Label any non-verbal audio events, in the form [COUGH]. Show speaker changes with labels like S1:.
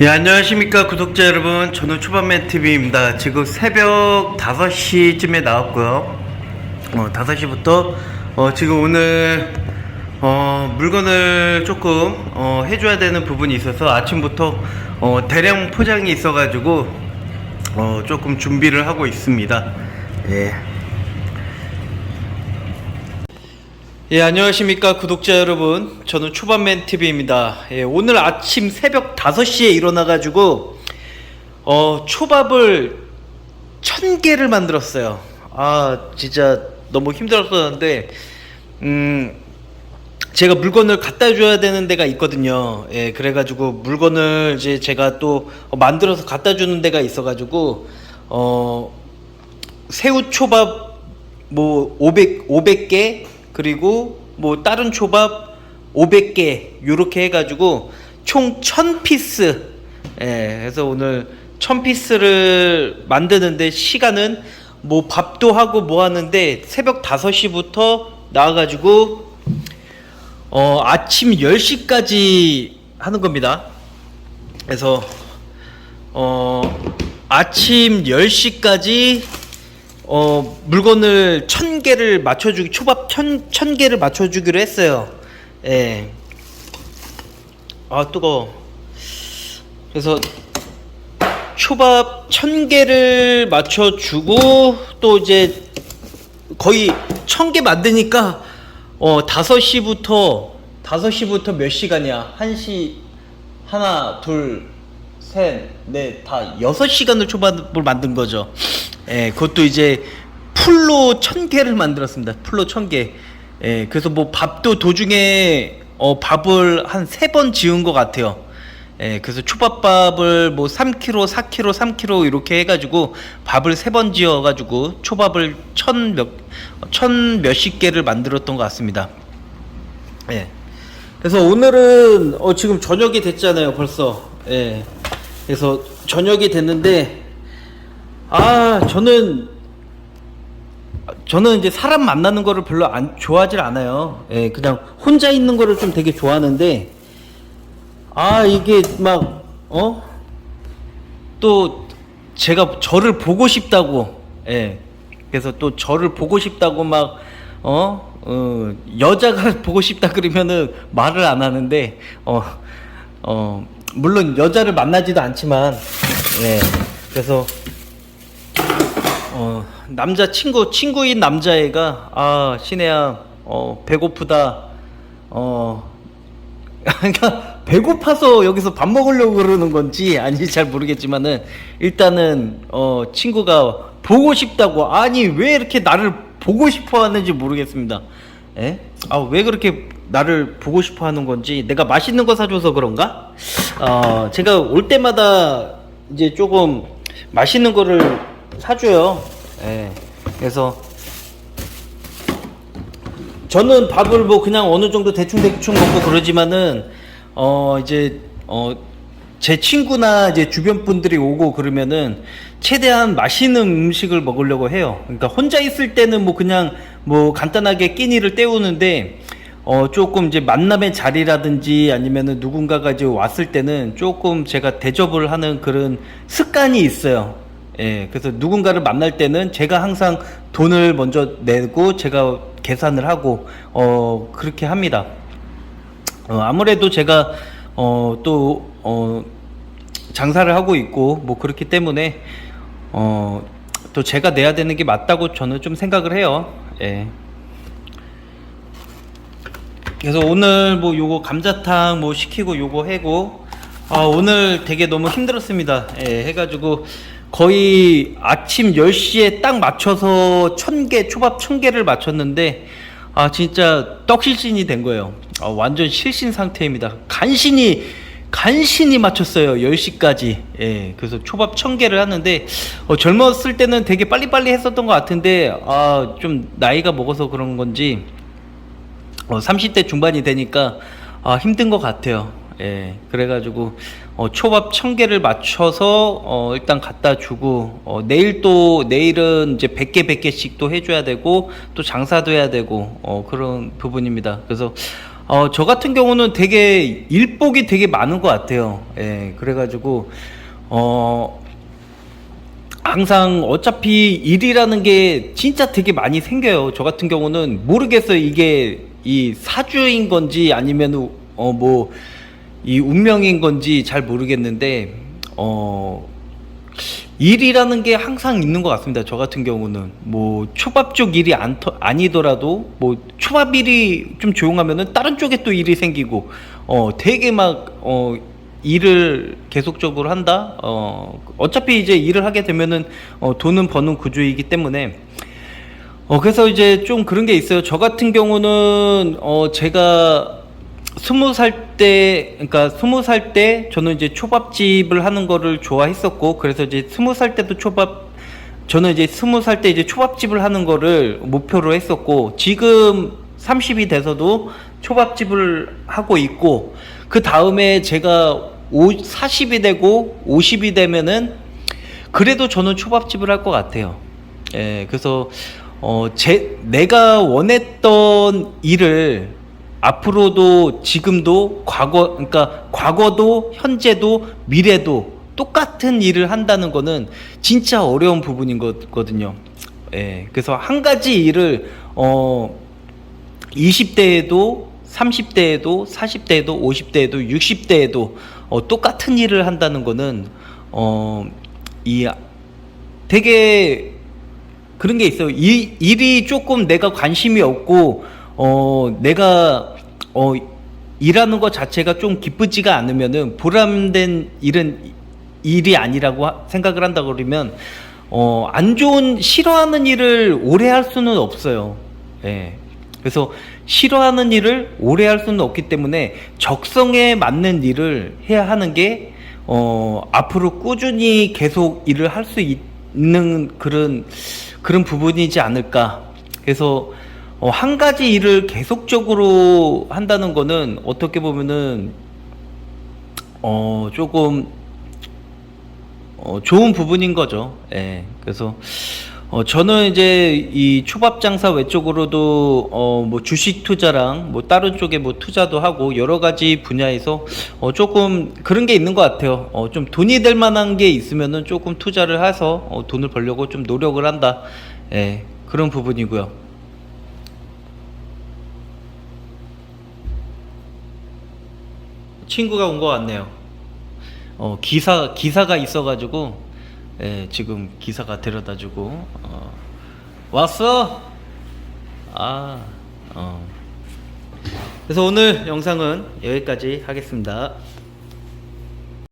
S1: 예, 안녕하십니까 구독자 여러분. 저는 초반맨 TV입니다. 지금 새벽 5시쯤에 나왔고요. 어, 5시부터 어, 지금 오늘 어, 물건을 조금 어, 해줘야 되는 부분이 있어서 아침부터 어, 대량 포장이 있어가지고 어, 조금 준비를 하고 있습니다. 예. 예, 안녕하십니까 구독자 여러분. 저는 초반맨 TV입니다. 예, 오늘 아침 새벽 5시에 일어나 가지고 어, 초밥을 천 개를 만들었어요. 아, 진짜 너무 힘들었었는데, 음, 제가 물건을 갖다 줘야 되는 데가 있거든요. 예, 그래 가지고 물건을 이제 제가 또 만들어서 갖다 주는 데가 있어 가지고, 어, 새우 초밥 뭐 500, 500개 그리고 뭐 다른 초밥 500개 요렇게 해가지고 총 1000피스. 예, 그래서 오늘 1000피스를 만드는데 시간은 뭐 밥도 하고 뭐 하는데 새벽 5시부터 나와가지고 어 아침 10시까지 하는 겁니다. 그래서 어 아침 10시까지 어, 물건을 천 개를 맞춰주기, 초밥 천, 천 개를 맞춰주기로 했어요. 예. 아, 뜨거워. 그래서 초밥 천 개를 맞춰주고, 또 이제 거의 천 개 만드니까, 어, 다섯 시부터, 다섯 시부터 몇 시간이야? 한 시, 하나, 둘, 셋, 넷, 다 여섯 시간을 초밥을 만든 거죠. 예, 그것도 이제 풀로 천 개를 만들었습니다. 풀로 천 개. 예, 그래서 뭐 밥도 도중에 어, 밥을 한 세 번 지은 것 같아요. 예, 그래서 초밥밥을 뭐 3kg, 4kg, 3kg 이렇게 해가지고 밥을 세 번 지어가지고 초밥을 천 몇, 천 몇십 개를 만들었던 것 같습니다. 예. 그래서 오늘은 어, 지금 저녁이 됐잖아요, 벌써. 예. 그래서 저녁이 됐는데 아 저는 저는 이제 사람 만나는 거를 별로 안 좋아하질 않아요. 예, 그냥 혼자 있는 거를 좀 되게 좋아하는데 아 이게 막 어? 또 제가 저를 보고 싶다고 예. 그래서 또 저를 보고 싶다고 막 어? 어 여자가 [LAUGHS] 보고 싶다 그러면은 말을 안 하는데 어 어, 물론 여자를 만나지도 않지만, 예. 그래서, 어, 남자 친구, 친구인 남자애가, 아, 신혜야, 어, 배고프다, 어, [LAUGHS] 그러니까 배고파서 여기서 밥 먹으려고 그러는 건지 아닌지 잘 모르겠지만은 일단은 어 친구가 보고 싶다고 아니 왜 이렇게 나를 보고 싶어 하는지 모르겠습니다. 예? 아왜 그렇게 나를 보고 싶어 하는 건지 내가 맛있는 거 사줘서 그런가? 어 제가 올 때마다 이제 조금 맛있는 거를 사줘요. 예. 그래서 저는 밥을 뭐 그냥 어느 정도 대충 대충 먹고 그러지만은 어 이제 어 제 친구나 이제 주변 분들이 오고 그러면은 최대한 맛있는 음식을 먹으려고 해요. 그러니까 혼자 있을 때는 뭐 그냥 뭐 간단하게 끼니를 때우는데 어 조금 이제 만남의 자리라든지 아니면은 누군가가 이제 왔을 때는 조금 제가 대접을 하는 그런 습관이 있어요. 예, 그래서 누군가를 만날 때는 제가 항상 돈을 먼저 내고 제가 계산을 하고 어 그렇게 합니다. 어, 아무래도 제가 어, 또 어, 장사를 하고 있고 뭐 그렇기 때문에 어, 또 제가 내야 되는 게 맞다고 저는 좀 생각을 해요. 예. 그래서 오늘 뭐 요거 감자탕 뭐 시키고 요거 해고 아 오늘 되게 너무 힘들었습니다. 예, 해가지고 거의 아침 10시에 딱 맞춰서 천개 초밥 천 개를 맞췄는데 아 진짜 떡실신이 된 거예요. 아, 완전 실신 상태입니다. 간신히 간신히 맞췄어요. 10시까지. 예. 그래서 초밥 천 개를 하는데 어, 젊었을 때는 되게 빨리빨리 했었던 것 같은데 아, 좀 나이가 먹어서 그런 건지 어, 30대 중반이 되니까 아, 힘든 것 같아요. 예, 그래가지고 어, 초밥 천 개를 맞춰서 어, 일단 갖다 주고 어, 내일 또 내일은 이제 100개 100개씩 또 해줘야 되고 또 장사도 해야 되고 어, 그런 부분입니다. 그래서 어, 저 같은 경우는 되게 일복이 되게 많은 것 같아요. 예, 그래가지고, 어, 항상 어차피 일이라는 게 진짜 되게 많이 생겨요. 저 같은 경우는 모르겠어요. 이게 이 사주인 건지 아니면 어뭐 이 운명인 건지 잘 모르겠는데 어 일이라는 게 항상 있는 것 같습니다. 저 같은 경우는 뭐 초밥 쪽 일이 안 터, 아니더라도 뭐 초밥 일이 좀 조용하면은 다른 쪽에 또 일이 생기고 어 되게 막 어 일을 계속적으로 한다. 어 어차피 이제 일을 하게 되면은 어 돈은 버는 구조이기 때문에 어 그래서 이제 좀 그런 게 있어요. 저 같은 경우는 어 제가 스무 살 때, 그러니까 스무 살 때 저는 이제 초밥집을 하는 거를 좋아했었고, 그래서 이제 스무 살 때도 초밥, 저는 이제 스무 살 때 이제 초밥집을 하는 거를 목표로 했었고, 지금 30이 돼서도 초밥집을 하고 있고, 그 다음에 제가 오, 40이 되고 50이 되면은 그래도 저는 초밥집을 할 것 같아요. 예, 그래서 어, 제 내가 원했던 일을 앞으로도 지금도 과거 그러니까 과거도 현재도 미래도 똑같은 일을 한다는 거는 진짜 어려운 부분인 거거든요. 예. 그래서 한 가지 일을 어 20대에도 30대에도 40대에도 50대에도 60대에도 어, 똑같은 일을 한다는 거는 어 이 되게 그런 게 있어요. 이 일이 조금 내가 관심이 없고 어 내가 어 일하는 것 자체가 좀 기쁘지가 않으면은 보람된 일은 일이 아니라고 하- 생각을 한다 그러면 어 안 좋은 싫어하는 일을 오래 할 수는 없어요. 예. 그래서 싫어하는 일을 오래 할 수는 없기 때문에 적성에 맞는 일을 해야 하는 게 어, 앞으로 꾸준히 계속 일을 할 수 있는 그런 그런 부분이지 않을까. 그래서 어, 한 가지 일을 계속적으로 한다는 거는 어떻게 보면은 어, 조금 어, 좋은 부분인 거죠. 예. 그래서 어, 저는 이제 이 초밥 장사 외적으로도 어, 뭐 주식 투자랑 뭐 다른 쪽에 뭐 투자도 하고 여러 가지 분야에서 어, 조금 그런 게 있는 것 같아요. 어, 좀 돈이 될 만한 게 있으면은 조금 투자를 해서 어, 돈을 벌려고 좀 노력을 한다. 예. 그런 부분이고요. 친구가 온 것 같네요. 어, 기사 기사가 있어가지고 예, 지금 기사가 데려다주고 어, 왔어. 아, 어. 그래서 오늘 영상은 여기까지 하겠습니다.